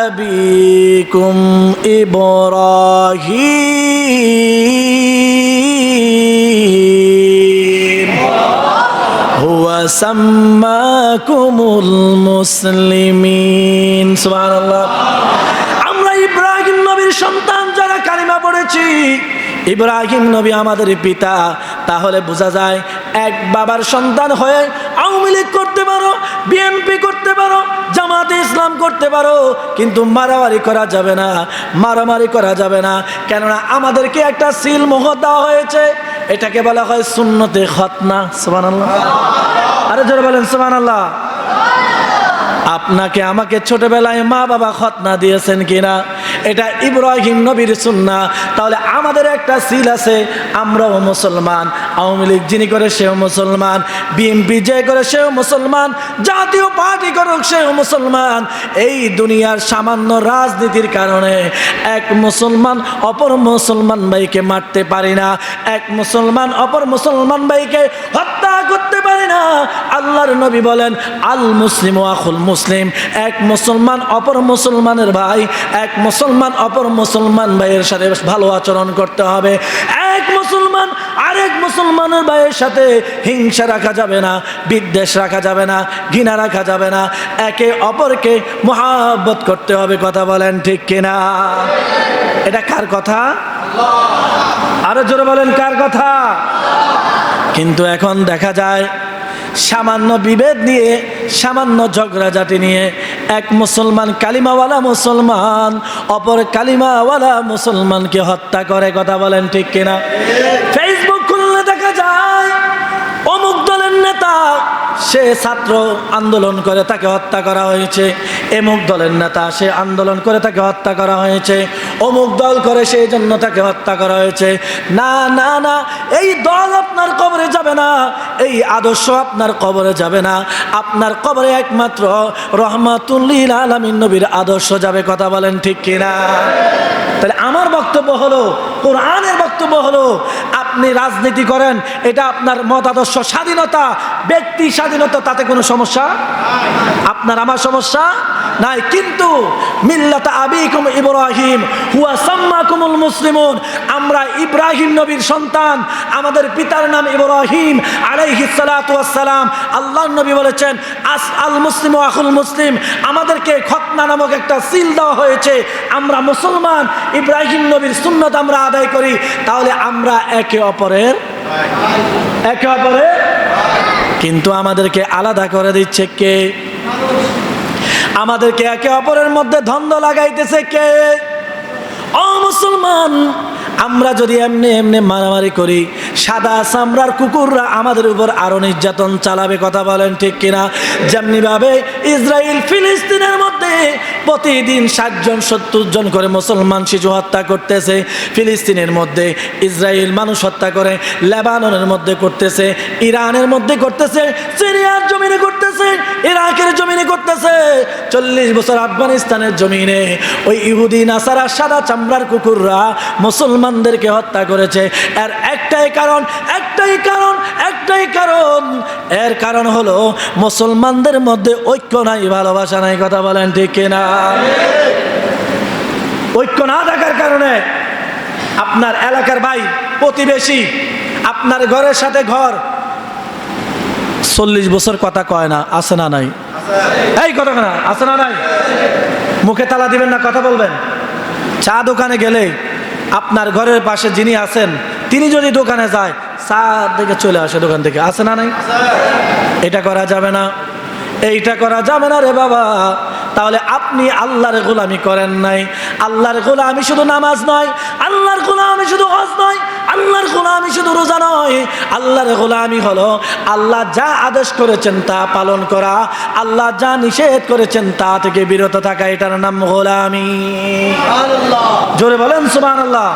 أبيكم إبراهيم هو سماكم المسلمين سبحان الله আমরা ইব্রাহিম নবীর সন্তান যারা কালিমা পড়েছি ইব্রাহিম নবী আমাদের পিতা তাহলে বোঝা যায় এক বাবার সন্তান হয়ে আওয়ামী লীগ করতে পারো বিএনপি করতে পারো জামাতে ইসলাম করতে পারো, কিন্তু মারামারি করা যাবে না, মারামারি করা যাবে না। কেননা আমাদেরকে একটা সিল মোহ দেওয়া হয়েছে, এটাকে বলা হয় সুন্নতে খতনা সুবান আল্লাহ আরে ধরে বলেন সুবান আল্লাহ আপনাকে আমাকে ছোটবেলায় মা বাবা খতনা দিয়েছেন কিনা? এটা ইব্রাহিম নবীর সুন্না। তাহলে আমাদের একটা সিল আছে, আমরাও মুসলমান আওয়ামী লীগ যিনি করে সেও মুসলমান বিএনপি যে করে সেও মুসলমান, জাতীয় পার্টি করুক সেও মুসলমান। এই দুনিয়ার সামান্য রাজনীতির কারণে এক মুসলমান অপর মুসলমান ভাইকে মারতে পারি না, এক মুসলমান অপর মুসলমান ভাইকে হত্যা করতে পারি না। আল্লাহর নবী বলেন, আল মুসলিম ও আখুল মুসলিম। এক মুসলমান অপর মুসলমানের ভাই, এক মুসলমান অপর মুসলমান ভাইয়ের সাথে ভালো আচরণ করতে হবে। এক মুসলমান আরেক মুসলমানের ভাইয়ের সাথে হিংসা রাখা যাবে না, বিদ্বেষ রাখা যাবে না, ঘৃণা রাখা যাবে না। একে অপরকে মহাব্বত করতে হবে, কথা বলেন ঠিক কিনা? এটা কার কথা? আরও জোরে বলেন, কার কথা? কিন্তু এখন দেখা যায়, সামান্য বিভেদ নিয়ে, সামান্য ঝগড়াঝাটি নিয়ে, এক মুসলমান কালিমাওয়ালা মুসলমান, অপর কালিমাওয়ালা মুসলমানকে হত্যা করে, কথা বলেন ঠিক কিনা? অমুক দলের নেতা, সে ছাত্র আন্দোলন করে তাকে হত্যা করা হয়েছে। এমুক দলের নেতা, সে আন্দোলন করে তাকে হত্যা করা হয়েছে। অমুক দল করে সেই জন্য তাকে হত্যা করা হয়েছে। না না না, এই দল আপনার কবরে যাবে না, এই আদর্শ আপনার কবরে যাবে না। আপনার কবরে একমাত্র রহমাতুল্লিল আলমিন নবীর আদর্শ যাবে, কথা বলেন ঠিক কিনা? তাহলে আমার বক্তব্য হলো, কোরআনের বক্তব্য হলো আপনি রাজনীতি করেন, এটা আপনার মতাদর্শ স্বাধীনতা, ব্যক্তি স্বাধীনতা, তাতে কোনো সমস্যা? আপনার আমার সমস্যা? নাই। কিন্তু মিল্লাতা আবিকুম ইব্রাহিম হুয়া সাম্মাকুমুল মুসলিমুন। আমরা ইব্রাহিম নবীর সন্তান, আমাদের পিতার নাম ইব্রাহিম আলাইহিস সালাতু ওয়াস সালাম আল্লাহর নবী বলেছেন আস আল মুসলিম ও আখুল মুসলিম। আমাদেরকে খতনা নামক একটা সিল দেওয়া হয়েছে। আমরা মুসলমান, ইব্রাহিম নবীর সুন্নত আমরা আদায় করি। তাহলে আমরা একে অপরের একে অপরের কিন্তু আমাদেরকে আলাদা করে দিচ্ছে কে? আমাদেরকে একে অপরের মধ্যে দ্বন্দ্ব লাগাইতেছে কে? ও মুসলমান আমরা যদি এমনি এমনি মারামারি করি সাদা চামড়ার কুকুররা আমাদের উপর আরও নির্যাতন চালাবে, কথা বলেন ঠিক কিনা? যেমনি ভাবে ইসরায়েল ফিলিস্তিনের মধ্যে প্রতিদিন ষাটজন সত্তর জন করে মুসলমান শিশু হত্যা করতেছে। ফিলিস্তিনের মধ্যে ইসরায়েল মানুষ হত্যা করে, লেবাননের মধ্যে করতেছে, ইরানের মধ্যে করতেছে, সিরিয়ার জমিনে করতেছে, ইরাকের জমিনে করতেছে। চল্লিশ বছর আফগানিস্তানের জমিনে ওই ইহুদি, নাসারা সাদা চামড়ার কুকুররা মুসলমানদেরকে হত্যা করেছে। আর একটাই কারণ একটাই কারণ একটাই কারণ। এর কারণ হলো, মুসলমানদের মধ্যে ঐক্য নাই, ভালোবাসা নাই, কথা বলেন ঠিক না ঐক্য না থাকার কারণে আপনার এলাকার ভাই, প্রতিবেশী, আপনার ঘরের সাথে ঘর, চল্লিশ বছর কথা কয় না, আছে না নাই? এই কথা না, আছে না নাই? মুখে তালা দিবেন না, কথা বলবেন? চা দোকানে গেলে আপনার ঘরের পাশে যিনি আছেন তিনি যদি দোকানে যায় চা থেকে চলে আসে দোকান থেকে। আছে না নাই? এটা করা যাবে না। এইটা করা যাবে না রে বাবা। তাহলে আপনি আল্লাহর গোলামি করেন নাই। আল্লাহর গোলামি শুধু নামাজ নয় আল্লাহর গোলামি শুধু হজ নয় আল্লাহর গোলামি শুধু রোজা নয়। আল্লাহর গোলামি হলো আল্লাহ যা আদেশ করেছেন তা পালন করা আল্লাহ যা নিষেধ করেছেন তা থেকে বিরত থাকা এটার নাম গোলামি। জোরে বলেন সুবান আল্লাহ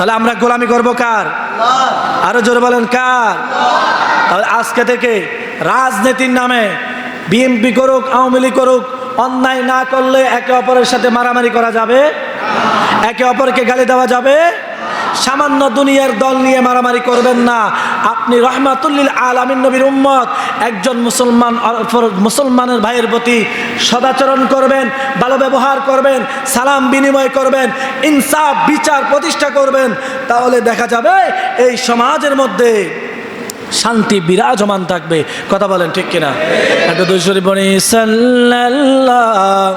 তাহলে আমরা গোলামি করব কার? আরও জোরে বলেন কার? তাহলে আজকে থেকে রাজনীতির নামে বিএনপি করুক, আওয়ামী লীগ করুক, অন্যায় না করলে একে অপরের সাথে মারামারি করা যাবে? একে অপরকে গালি দেওয়া যাবে? সামান্য দুনিয়ার দল নিয়ে মারামারি করবেন না। আপনি রহমাতুল্লিল আলামিন নবীর উম্মত, একজন মুসলমান মুসলমানের ভাইয়ের প্রতি সদাচরণ করবেন, ভালো ব্যবহার করবেন, সালাম বিনিময় করবেন, ইনসাফ, বিচার প্রতিষ্ঠা করবেন, তাহলে দেখা যাবে এই সমাজের মধ্যে শান্তি বিরাজমান থাকবে। কথা বলেন ঠিক কিনা? একটা দুই শরীফ বনি সাল্লাল্লাহ।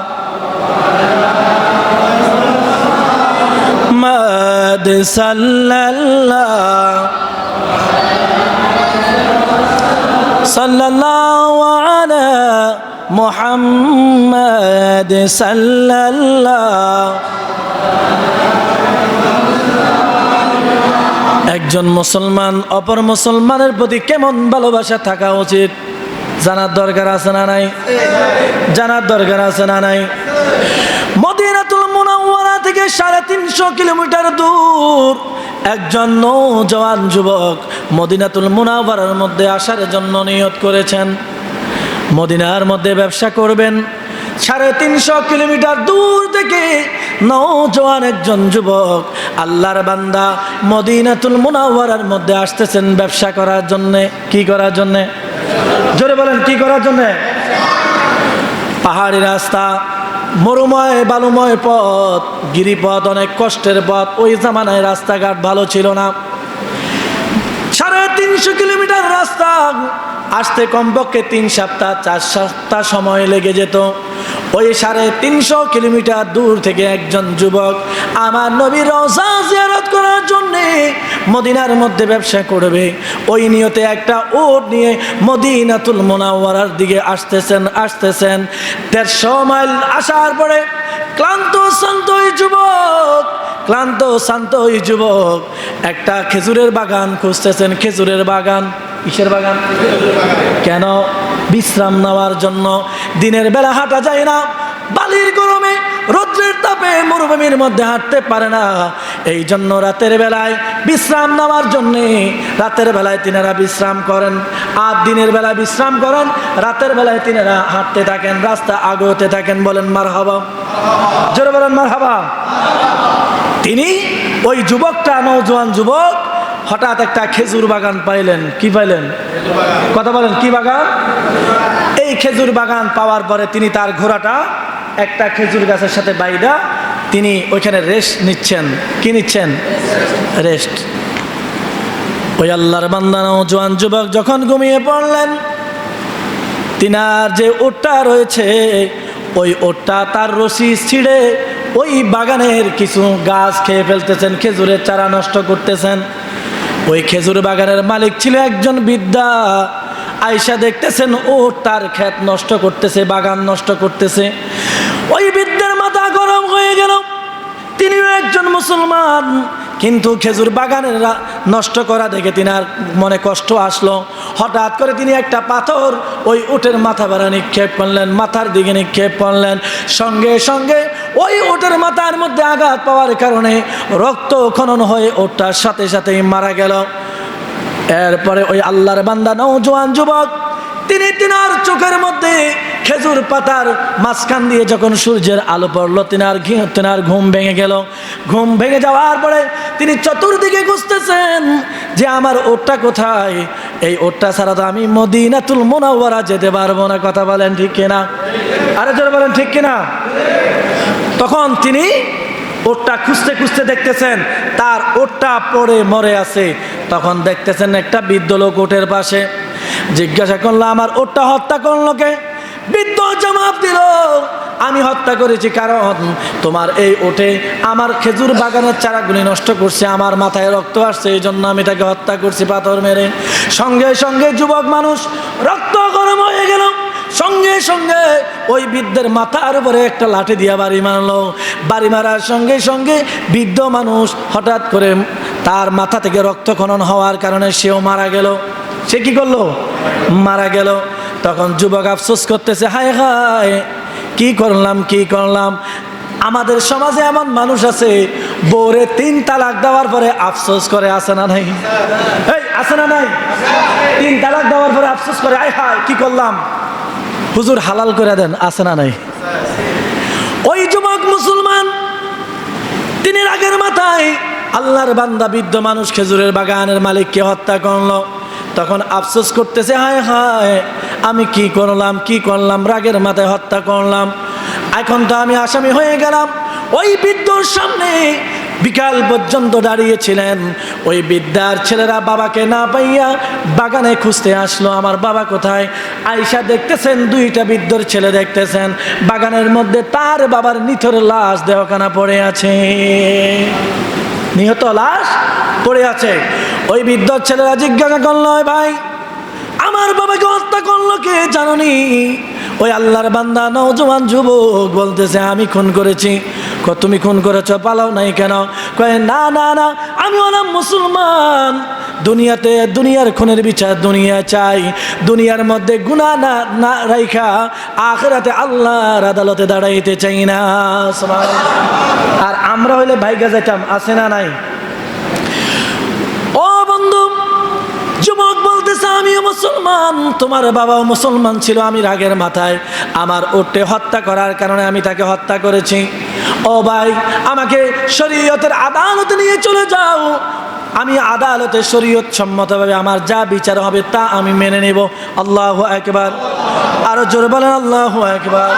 মদ সাল্লাল্লাহ। মুহাম্মদ সাল্লাল্লাহ। একজন মুসলমান অপর মুসলমানের প্রতি কেমন ভালোবাসা থাকা উচিত? জানার দরকার আছে না নাই? জানার দরকার আছে না নাই? সাড়ে তিনশো কিলোমিটার দূর। একজন নৌজওয়ান যুবক মদিনাতুল মুনাওয়ারার মধ্যে আসার জন্য নিয়ত করেছেন। মদিনার মধ্যে ব্যবসা করবেন। সাড়ে তিনশো কিলোমিটার দূর থেকে নৌজওয়ান একজন যুবক আল্লাহর বান্দা মদিনাতুল মুনাওয়ারার মধ্যে আসতেছেন ব্যবসা করার জন্যে। কি করার জন্যে? জোরে বলেন, কি করার জন্যে? পাহাড়ি রাস্তা। মরুময়, বালুময় পথ, গিরিপথ, অনেক কষ্টের পথ। ওই জামানায় রাস্তাঘাট ভালো ছিল না। সাড়ে তিনশো কিলোমিটার রাস্তা। আসতে কমপক্ষে তিন সপ্তাহ, চার সপ্তাহ সময় লেগে যেত। ওই সাড়ে তিনশো কিলোমিটার দূর থেকে একজন যুবক আমার নবীর রওজা জিয়ারত করার জন্যে মদিনার মধ্যে ব্যবসা করবে। ওই নিয়তে একটা ওট নিয়ে মদিনাতুল মোনাওয়ারার দিকে আসতেছেন আসতেছেন। দেড়শো মাইল আসার পরে ক্লান্ত শান্ত যুবক, ক্লান্ত শান্ত যুবক একটা খেজুরের বাগান খুঁজতেছেন, খেজুরের বাগান। কিসের বাগান? কেন বিশ্রাম নেওয়ার জন্য? দিনের বেলা হাঁটা যায় না, বালির গরমে রৌদ্রের তাপে মরুভূমির মধ্যে হাঁটতে পারে না। এই জন্য রাতের বেলায় বিশ্রাম নেওয়ার জন্যে রাতের বেলায় তিনারা বিশ্রাম করেন। আর দিনের বেলায় বিশ্রাম করেন, রাতের বেলায় তিনারা হাঁটতে থাকেন, রাস্তা আগোতে থাকেন বলেন মার হাবা জোরে বলেন মার হাবা তিনি ওই যুবকটা নৌজওয়ান যুবক, হঠাৎ একটা খেজুর বাগান পাইলেন। কি পাইলেন? কথা বলেন, কি বাগান? এই খেজুর বাগান পাওয়ার পরে তিনি তার ঘোড়াটা একটা খেজুর গাছের সাথে বাইরা তিনি ওইখানে রেস্ট নিচ্ছেন। কি নিচ্ছেন? রেস্ট ওই আল্লাহর বান্দানো জোয়ান যুবক, যখন ঘুমিয়ে পড়লেন, তিনার যে ওটটা রয়েছে, ওই ওটটা তার রশি ছিঁড়ে ওই বাগানের কিছু গাছ খেয়ে ফেলতেছেন, খেজুরের চারা নষ্ট করতেছেন। ওই খেজুর বাগানের মালিক ছিল একজন বিদ্যা। আয়সা দেখতেছেন, ও তার ক্ষেত নষ্ট করতেছে, বাগান নষ্ট করতেছে। ওই বিদ্যার হয়ে গেল। তিনিও একজন মুসলমান, কিন্তু খেজুর বাগানের নষ্ট করা দেখে তিনি আর মনে কষ্ট আসলো। হঠাৎ করে তিনি একটা পাথর ওই উটের মাথা বেড়া নিক্ষেপ করলেন, মাথার দিকে নিক্ষেপ করলেন। সঙ্গে সঙ্গে ওই উটের মাথার মধ্যে আঘাত পাওয়ার কারণে রক্ত খনন হয়ে ওটার সাথে সাথেই মারা গেল। এরপরে ওই আল্লাহর বান্দা নৌজওয়ান যুবক, তিনি তিনার চোখের মধ্যে খেজুর পাতার মাঝখান দিয়ে যখন সূর্যের আলো পড়ল, তিনার তিনার ঘুম ভেঙে গেল। ঘুম ভেঙে যাওয়ার পরে তিনি চতুর্দিকে খুঁজতেছেন যে আমার ওটটা কোথায়? এই ওটটা ছাড়া তো আমি মদিনাতুল মোনাওয়ারা যেতে পারব না, কথা বলেন ঠিক কিনা? আরে জোরে বলেন ঠিক কিনা? তখন তিনি ওটটা খুঁজতে খুঁজতে দেখতেছেন, তার ওটটা পড়ে মরে আছে। তখন দেখতেছেন একটা বৃদ্ধ লোক ওটের পাশে। জিজ্ঞাসা করল, আমার ওটটা হত্যা করল কে? বৃদ্ধ জবাব দিল, আমি হত্যা করেছি কারণ তোমার এই ওঠে আমার খেজুর বাগানের চারাগুলি নষ্ট করছে, আমার মাথায় রক্ত আসছে এই জন্য আমি তাকে হত্যা করছি পাথর মেরে। সঙ্গে সঙ্গে যুবক মানুষ রক্ত গরম হয়ে গেল। সঙ্গে সঙ্গে ওই বৃদ্ধের মাথার উপরে একটা লাঠি দিয়া বাড়ি মারলো। বাড়ি মারার সঙ্গে সঙ্গে বৃদ্ধ মানুষ হঠাৎ করে তার মাথা থেকে রক্তক্ষরণ হওয়ার কারণে সেও মারা গেল। সে কি করল? মারা গেল। তখন যুবক আফসোস করতেছে, হায় হায়, কি করলাম কি করলাম? আমাদের সমাজে এমন মানুষ আছে, বউরে তিন তালাক দেওয়ার পরে আফসোস করে আসে না নাই? আসে না নাই? তিন তালাক দেওয়ার পরে আফসোস করে, আয় হায়, কি করলাম? হুজুর হালাল করে দেন, আছে না নাই? ওই যুবক মুসলমান তিনি রাগের মাথায় আল্লাহর বান্দা বৃদ্ধ মানুষ খেজুরের বাগানের মালিককে হত্যা করল। তখন আফসোস করতেছে, হায় হায়, আমি কি করলাম কি করলাম, রাগের মাথায় হত্যা করলাম। এখন তো আমি আসামি হয়ে গেলাম। ওই বৃদ্ধর সামনে বিকাল পর্যন্ত দাঁড়িয়েছিলেন। ওই বিদ্যার ছেলেরা বাবাকে না পাইয়া বাগানে খুঁজতে আসলো, আমার বাবা কোথায়? আয়সা দেখতেছেন, দুইটা বৃদ্ধর ছেলে দেখতেছেন। বাগানের মধ্যে তার বাবার নিথর লাশ দেহখানা পড়ে আছে। নিহত লাশ পড়ে আছে। ওই বৃদ্ধ ছেলেরা জিজ্ঞাসা করল ভাই, আমার বাবাকে হত্যা করল কে জাননি? ওই আল্লাহর বান্দা নৌজওয়ান যুবক বলতেছে, আমি খুন করেছি। তুমি খুন করেছ, পালাও নাই কেন? কয়ে, না না না, আমি হলাম মুসলমান। দুনিয়াতে, দুনিয়ার খুনের বিচার দুনিয়া চাই। দুনিয়ার মধ্যে গুণা না না রাইখা, আখেরাতে আল্লাহর আদালতে দাঁড়াইতে চাই না। আর আমরা হইলে ভাইগা যাইতাম, আছে না নাই ও বন্ধু যুবক বলতেছে আমিও মুসলমান, তোমার বাবাও মুসলমান ছিল আমি রাগের মাথায়। আমার ওটে হত্যা করার কারণে আমি তাকে হত্যা করেছি। ও ভাই, আমাকে শরীয়তের আদালতে নিয়ে চলে যাও। আমি আদালতে শরীয়ত সম্মতভাবে আমার যা বিচার হবে তা আমি মেনে নেব। আল্লাহ একবার আরও জোরে বলেন, আল্লাহ একবার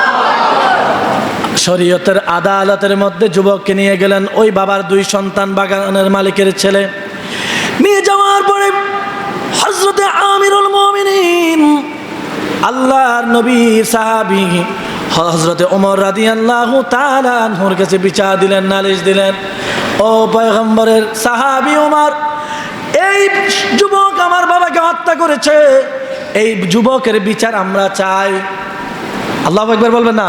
শরীয়তের আদালতের মধ্যে যুবককে নিয়ে গেলেন। ওই বাবার দুই সন্তান বাগানের মালিকের ছেলে। নিয়ে যাওয়ার পরে হজরতে আমিরুল মমিনিন। আল্লাহর নবী সাহাবি হজরতে ওমর রাদি আল্লাহ তালানহুর কাছে বিচার দিলেন, নালিশ দিলেন। ও পয়গম্বরের সাহাবি ওমর, এই যুবক আমার বাবাকে হত্যা করেছে। এই যুবকের বিচার আমরা চাই। আল্লাহ একবার বলবেন না?